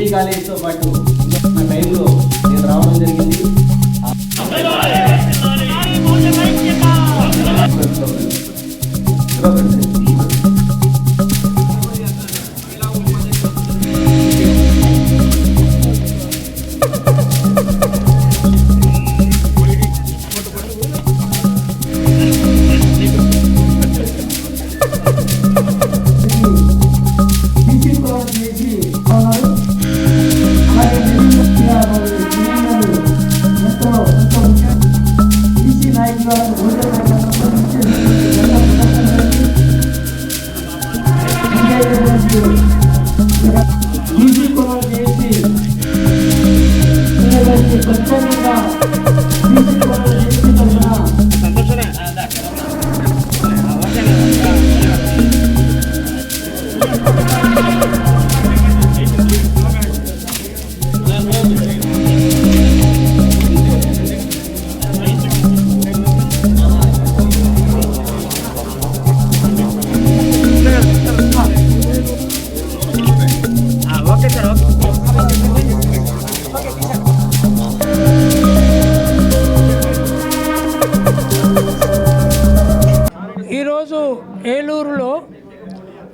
Degree కాలేజ్తో పాటు నా టైంలో నేను రావడం జరిగింది బీసీ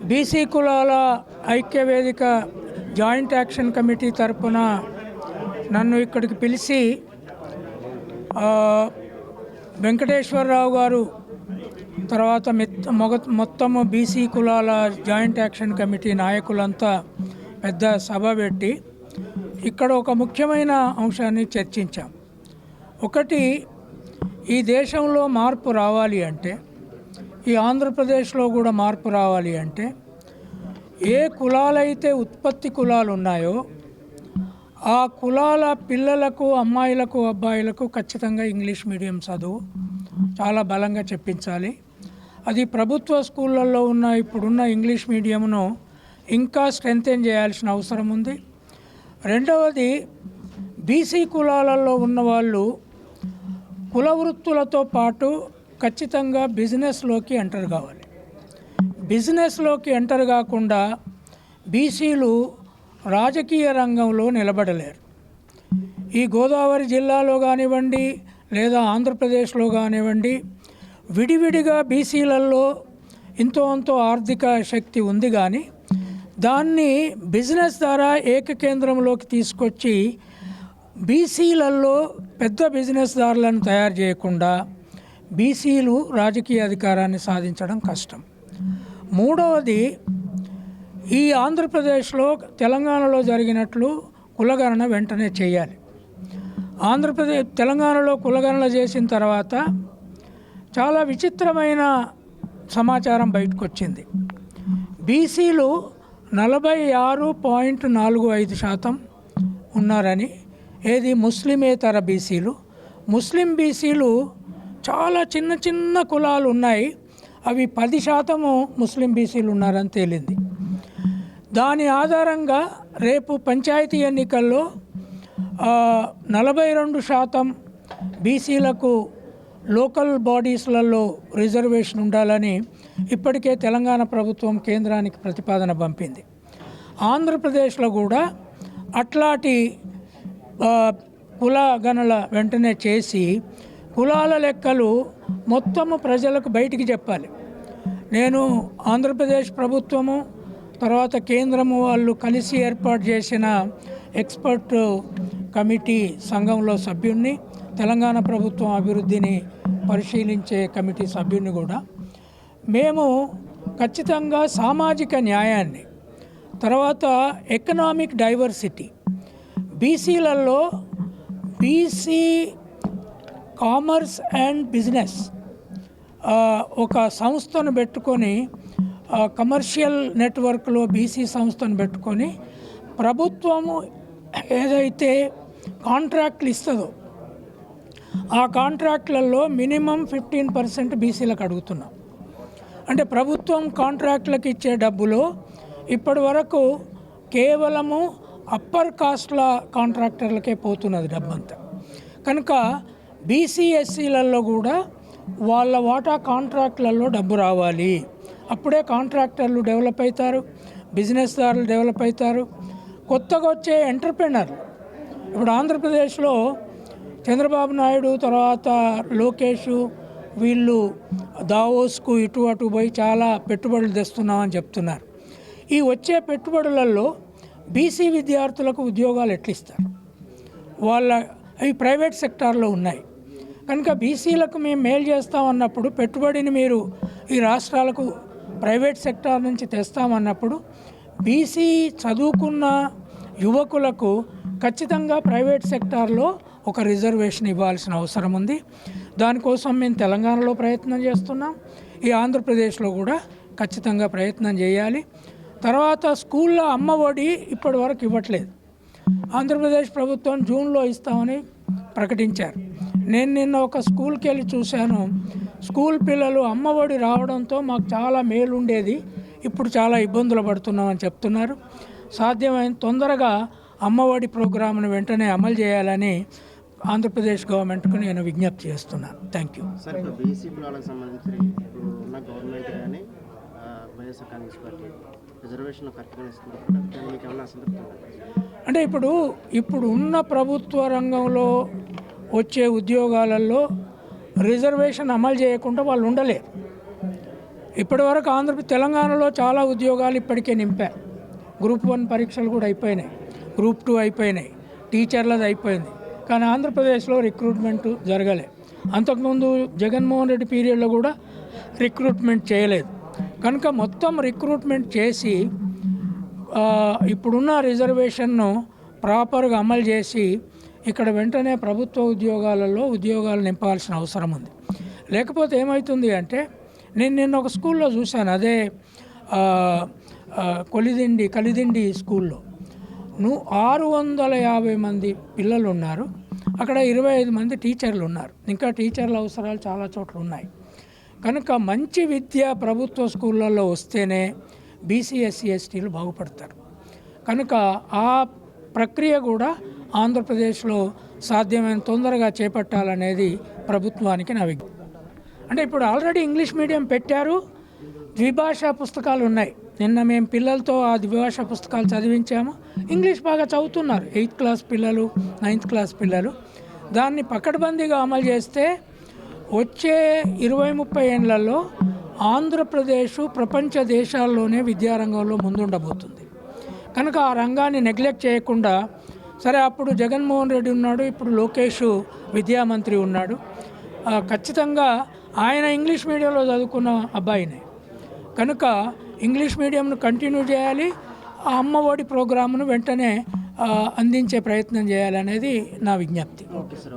బీసీ కులాల ఐక్య వేదిక జాయింట్ యాక్షన్ కమిటీ తరపున నన్ను ఇక్కడికి పిలిచి వెంకటేశ్వరరావు గారు తర్వాత మిత్ మొగ మొత్తము బీసీ కులాల జాయింట్ యాక్షన్ కమిటీ నాయకులంతా పెద్ద సభ పెట్టి ఇక్కడ ఒక ముఖ్యమైన అంశాన్ని చర్చించాం. ఒకటి ఈ దేశంలో మార్పు రావాలి అంటే ఈ ఆంధ్రప్రదేశ్లో కూడా మార్పు రావాలి అంటే ఏ కులాలైతే ఉత్పత్తి కులాలు ఉన్నాయో ఆ కులాల పిల్లలకు అమ్మాయిలకు అబ్బాయిలకు ఖచ్చితంగా ఇంగ్లీష్ మీడియం చదువు చాలా బలంగా చెప్పించాలి. అది ప్రభుత్వ స్కూళ్ళల్లో ఉన్న ఇప్పుడున్న ఇంగ్లీష్ మీడియంను ఇంకా స్ట్రెంగ్తెన్ చేయాల్సిన అవసరం ఉంది. రెండవది బీసీ కులాలలో ఉన్న వాళ్ళు కుల వృత్తులతో పాటు ఖచ్చితంగా బిజినెస్లోకి ఎంటర్ కావాలి. బిజినెస్లోకి ఎంటర్ కాకుండా బీసీలు రాజకీయ రంగంలో నిలబడలేరు. ఈ గోదావరి జిల్లాలో కానివ్వండి లేదా ఆంధ్రప్రదేశ్లో కానివ్వండి విడివిడిగా బీసీలలో ఇంతో అంతో ఆర్థిక శక్తి ఉంది కానీ దాన్ని బిజినెస్ ద్వారా ఏకకేంద్రంలోకి తీసుకొచ్చి బీసీలలో పెద్ద బిజినెస్దారులను తయారు చేయకుండా బీసీలు రాజకీయ అధికారాన్ని సాధించడం కష్టం. మూడవది ఈ ఆంధ్రప్రదేశ్లో తెలంగాణలో జరిగినట్లు కులగణన వెంటనే చేయాలి. ఆంధ్రప్రదేశ్ తెలంగాణలో కులగణన చేసిన తర్వాత చాలా విచిత్రమైన సమాచారం బయటకు వచ్చింది బీసీలు నలభై ఆరు పాయింట్ నాలుగు ఐదు శాతం ఉన్నారని ఏది ముస్లిమేతర బీసీలు. ముస్లిం బీసీలు చాలా చిన్న చిన్న కులాలు ఉన్నాయి. అవి పది శాతము ముస్లిం బీసీలు ఉన్నారని తేలింది. దాని ఆధారంగా రేపు పంచాయతీ ఎన్నికల్లో నలభై రెండు శాతం బీసీలకు లోకల్ బాడీస్లలో రిజర్వేషన్ ఉండాలని ఇప్పటికే తెలంగాణ ప్రభుత్వం కేంద్రానికి ప్రతిపాదన పంపింది. ఆంధ్రప్రదేశ్లో కూడా అట్లాంటి కులగణల వెంటనే చేసి కులాల లెక్కలు మొత్తము ప్రజలకు బయటికి చెప్పాలి. నేను ఆంధ్రప్రదేశ్ ప్రభుత్వము తర్వాత కేంద్రము వాళ్ళు కలిసి ఏర్పాటు చేసిన ఎక్స్పర్ట్ కమిటీ సంఘంలో సభ్యుణ్ణి తెలంగాణ ప్రభుత్వం అభివృద్ధిని పరిశీలించే కమిటీ సభ్యుని కూడా. మేము ఖచ్చితంగా సామాజిక న్యాయాన్ని తర్వాత ఎకనామిక్ డైవర్సిటీ బీసీలలో బీసీ కామర్స్ అండ్ బిజినెస్ ఒక సంస్థను పెట్టుకొని కమర్షియల్ నెట్వర్క్లో బీసీ సంస్థను పెట్టుకొని ప్రభుత్వము ఏదైతే కాంట్రాక్ట్లు ఇస్తుందో ఆ కాంట్రాక్ట్లలో మినిమం ఫిఫ్టీన్ పర్సెంట్ బీసీలకు అడుగుతున్నాం. అంటే ప్రభుత్వం కాంట్రాక్ట్లకు ఇచ్చే డబ్బులో ఇప్పటి వరకు కేవలము అప్పర్ కాస్ట్ల కాంట్రాక్టర్లకే పోతున్నది డబ్బంతా. కనుక బీసీఎస్సీలలో కూడా వాళ్ళ వాటా కాంట్రాక్ట్లలో డబ్బు రావాలి. అప్పుడే కాంట్రాక్టర్లు డెవలప్ అవుతారు బిజినెస్దారులు డెవలప్ అవుతారు. కొత్తగా వచ్చే ఎంటర్ప్రెనర్ ఇప్పుడు ఆంధ్రప్రదేశ్లో చంద్రబాబు నాయుడు తర్వాత లోకేష్ వీళ్ళు దావోస్కు ఇటు అటు పోయి చాలా పెట్టుబడులు తెస్తున్నామని చెప్తున్నారు. ఈ వచ్చే పెట్టుబడులలో బీసీ విద్యార్థులకు ఉద్యోగాలు ఎట్లిస్తారు? వాళ్ళ అవి ప్రైవేట్ సెక్టార్లో ఉన్నాయి. కనుక బీసీలకు మేము మేలు చేస్తామన్నప్పుడు పెట్టుబడిని మీరు ఈ రాష్ట్రాలకు ప్రైవేట్ సెక్టార్ నుంచి తెస్తామన్నప్పుడు బీసీ చదువుకున్న యువకులకు ఖచ్చితంగా ప్రైవేట్ సెక్టార్లో ఒక రిజర్వేషన్ ఇవ్వాల్సిన అవసరం ఉంది. దానికోసం మేము తెలంగాణలో ప్రయత్నం చేస్తున్నాం. ఈ ఆంధ్రప్రదేశ్లో కూడా ఖచ్చితంగా ప్రయత్నం చేయాలి. తర్వాత స్కూల్లో అమ్మ ఒడి ఇప్పటి వరకు ఇవ్వట్లేదు. ఆంధ్రప్రదేశ్ ప్రభుత్వం జూన్లో ఇస్తామని ప్రకటించారు. నేను నిన్న ఒక స్కూల్కి వెళ్ళి చూశాను. స్కూల్ పిల్లలు అమ్మఒడి రావడంతో మాకు చాలా మేలు ఉండేది ఇప్పుడు చాలా ఇబ్బందులు పడుతున్నామని చెప్తున్నారు. సాధ్యమైన తొందరగా అమ్మఒడి ప్రోగ్రాంను వెంటనే అమలు చేయాలని ఆంధ్రప్రదేశ్ గవర్నమెంట్కు నేను విజ్ఞప్తి చేస్తున్నాను. Thank you. సార్ ఇప్పుడు బీసీ కులాలకు సంబంధించి ఇప్పుడు ఉన్న గవర్నమెంట్ కానీ ఆ, వైఎస్ఆర్ కాంగ్రెస్ పార్టీ రిజర్వేషన్ కరెక్ట్గా ఇస్తుంది దాన్ని మీకు ఏమైనా అసంతృప్తి ఉందా? అంటే ఇప్పుడు ఇప్పుడు ఉన్న ప్రభుత్వ రంగంలో వచ్చే ఉద్యోగాలలో రిజర్వేషన్ అమలు చేయకుండా వాళ్ళు ఉండలేరు ఇప్పటివరకు ఆంధ్ర తెలంగాణలో చాలా ఉద్యోగాలు ఇప్పటికే నింపా గ్రూప్ వన్ పరీక్షలు కూడా అయిపోయినాయి. గ్రూప్ టూ అయిపోయినాయి. టీచర్లది అయిపోయింది. కానీ ఆంధ్రప్రదేశ్లో రిక్రూట్మెంట్ జరగలే. అంతకుముందు జగన్మోహన్ రెడ్డి పీరియడ్లో కూడా రిక్రూట్మెంట్ చేయలేదు. కనుక మొత్తం రిక్రూట్మెంట్ చేసి ఇప్పుడున్న రిజర్వేషన్ను ప్రాపర్గా అమలు చేసి ఇక్కడ వెంటనే ప్రభుత్వ ఉద్యోగాలలో ఉద్యోగాలు నింపాల్సిన అవసరం ఉంది. లేకపోతే ఏమవుతుంది అంటే నేను నిన్న ఒక స్కూల్లో చూశాను అదే కొలిదిండి కలిదిండి స్కూల్లో. నువ్వు ఆరు వందల యాభై మంది పిల్లలు ఉన్నారు అక్కడ ఇరవై ఐదు మంది టీచర్లు ఉన్నారు ఇంకా టీచర్ల అవసరాలు చాలా చోట్ల ఉన్నాయి కనుక మంచి విద్య ప్రభుత్వ స్కూళ్ళల్లో వస్తేనే బీసీ ఎస్సీ ఎస్టీలు బాగుపడతారు. కనుక ఆ ప్రక్రియ కూడా ఆంధ్రప్రదేశ్లో సాధ్యమైన తొందరగా చేపట్టాలనేది ప్రభుత్వానికి నా విజ్ఞప్తి అంటే ఇప్పుడు ఆల్రెడీ ఇంగ్లీష్ మీడియం పెట్టారు ద్విభాషా పుస్తకాలు ఉన్నాయి నిన్న మేము పిల్లలతో ఆ ద్విభాషా పుస్తకాలు చదివించాము. ఇంగ్లీష్ బాగా చదువుతున్నారు. ఎయిత్ క్లాస్ పిల్లలు నైన్త్ క్లాస్ పిల్లలు. దాన్ని పకడ్బందీగా అమలు చేస్తే వచ్చే ఇరవై ముప్పై ఏళ్ళలో ఆంధ్రప్రదేశ్ ప్రపంచ దేశాల్లోనే విద్యారంగంలో ముందుండబోతుంది. కనుక ఆ రంగాన్ని నెగ్లెక్ట్ చేయకుండా సరే అప్పుడు జగన్మోహన్ రెడ్డి ఉన్నాడు ఇప్పుడు లోకేష్ విద్యామంత్రి ఉన్నాడు. ఖచ్చితంగా ఆయన ఇంగ్లీష్ మీడియంలో చదువుకున్న అబ్బాయినే. కనుక ఇంగ్లీష్ మీడియంను కంటిన్యూ చేయాలి ఆ అమ్మఒడి ప్రోగ్రామ్ను వెంటనే అందించే ప్రయత్నం చేయాలనేది నా విజ్ఞప్తి. Okay sir